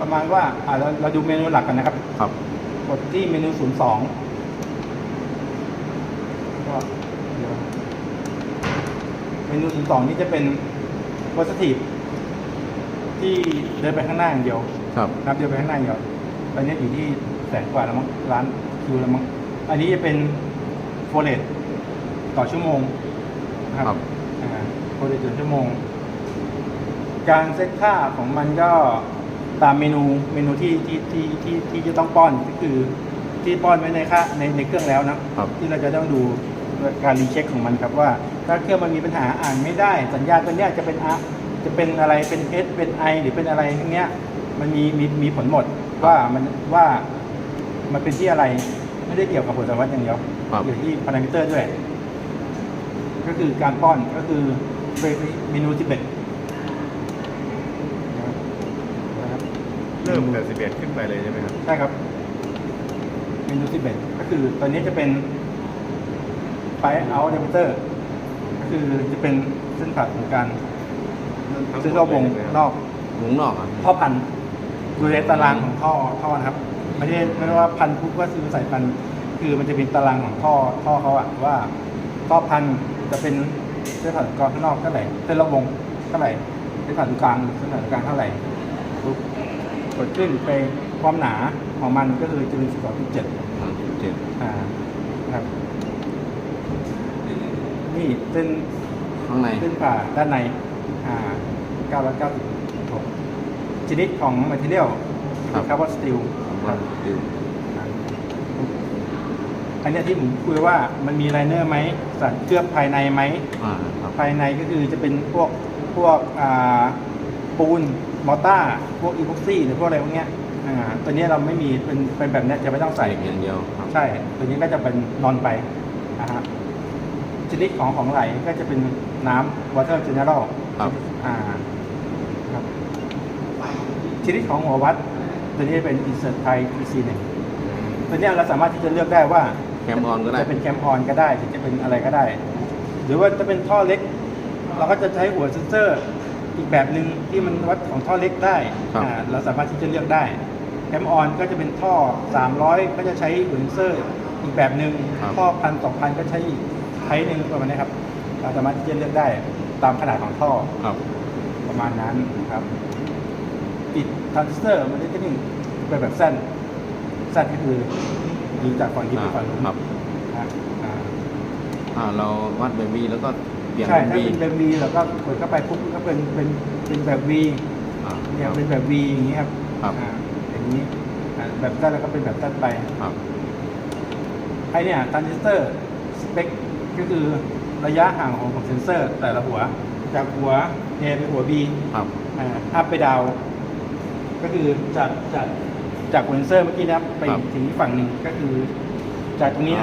ประมาณว่าอ่าเราเราดูเมนูหลักกันนะครับ ครับกดที่เมนู 02ก็เดี๋ยวเมนู 02 นี่จะเป็น positive ที่เดินไปข้างหน้าอย่างเดียว ครับครับเดินไปข้างหน้าอย่างเดียวตอนนี้อยู่ที่แสนกว่าแล้วมั้งร้านคิวแล้วมั้งอันนี้จะเป็นโฟเลตต่อชั่วโมงนะครับครับอ่าโฟเลตต่อชั่วโมง การเซตค่าของมันก็ ตามเมนูเมนูที่ที่ที่ที่ที่จะต้องป้อนก็คือที่ป้อนไว้ในค่าในในเครื่องแล้วนะครับ ที่เราจะต้องดูการรีเช็คของมันครับว่า ถ้าเครื่องมันมีปัญหาอ่านไม่ได้ สัญญาณตัวเนี้ยจะเป็นอะจะเป็นอะไรเป็นเอสเป็นไอหรือเป็นอะไรอย่างเงี้ย มันมีมีมีผลหมดว่ามันว่ามันเป็นที่อะไรไม่ได้เกี่ยวกับผลสารวัตอย่างเดียวครับเกี่ยวที่พารามิเตอร์ด้วย ก็คือการป้อนก็คือเมนู11นะครับ เริ่ มแต่สิบเอ็ดขึ้นไปเลยใช่ไหมครับ ใช่ครับเมนู11 ก็คือตอนนี้จะเป็นไฟเอาเดมิเตอร์ก็คือจะเป็นเส้นผ่าศูนย์กลางซึ่งรอบวงนอกวงนอกอะท่อพันธุ์ดูในตารางของท่อท่อนะครับ ไม่ใช่ไม่ได้ว่าพันปุ๊บก็คือสายพันธุ์คือมันจะเป็นตารางของท่อท่อเขาอะว่าท่อพันธุ์จะเป็นเส้นผ่าศูนย์กลางข้างนอกเท่าไหร่เส้นรอบวงเท่าไหร่เส้นผ่าศูนย์กลางเส้นผ่าศูนย์กลางเท่าไหร่ ปุ๊บกดขึ้นไปความหนาของมันก็คือจะเป็น12.7เจ็ดอ่านะครับนี่เส้นข้างในเส้นผ่าด้านในอ่า996ชนิดของ material ครับคาร์บอนสตีลว่าดิวอันเนี้ยที่ผมคุยว่ามันมีไลเนอร์ไหมสารเคลือบภายในไหมอ่าครับภายในก็คือจะเป็นพวกพวกอ่า ปูนมอต้าพวกอีพ็อกซี่หรือพวกอะไรพวกเนี้ยอ่าตัวเนี้ยเราไม่มีเป็นเป็นแบบเนี้ยจะไม่ต้องใส่ใส่อย่างเดียวครับ ใช่ ตัวนี้ก็จะเป็นนอนไปนะฮะชนิดของของไหลก็จะเป็นน้ำ water general ครับ อ่าครับชนิดของหัววัด ตัวนี้เป็น insert type EC หนึ่งตัวเนี้ยเราสามารถที่จะเลือกได้ว่า แคมออนก็ได้ จะเป็นแคมออนก็ได้หรือจะเป็นอะไรก็ได้ หรือว่าจะเป็นท่อเล็ก เราก็จะใช้หัวเซนเซอร์ อีกแบบหนึ่งที่มันวัดของท่อเล็กได้ครับ อ่าเราสามารถที่จะเลือกได้แคมออนก็จะเป็นท่อ 300 ก็จะใช้หัวเซนเซอร์อีกแบบหนึ่งท่อพันสองพันก็ใช้อีกไทป์หนึ่งประมาณนี้ครับ เราสามารถที่จะเลือกได้ตามขนาดของท่อครับ ประมาณนั้นครับ ปิดทรานซิสเตอร์มันจะเป็นเป็นแบบสั้นสั้นก็คือยิงจากฝั่งนี้ไปฝั่งนู้นครับ นะอ่า อ่าเราวัดแบบวีแล้วก็ เปลี่ยนใช่เป็นถ้าวีเป็นแบบ V แล้วก็กดเข้าไปปุ๊บก็เป็นเป็นเป็นแบบ V อ่า เนี่ยเป็นแบบ V อย่างนี้ครับครับ อ่าอย่างนี้อ่าแบบสั้นแล้วก็เป็นแบบสั้นไป ครับ ไอเนี่ยทรานซิสเตอร์สเปคก็คือระยะห่างของของเซนเซอร์ แต่ละหัว จากหัว A ไปหัว B ครับ อ่าอัพไปดาวก็คือจากจากจากหัวเซนเซอร์เมื่อกี้นะครับไปครับ ถึงอีกฝั่งหนึ่งก็คือ จากตรงนี้นะครับ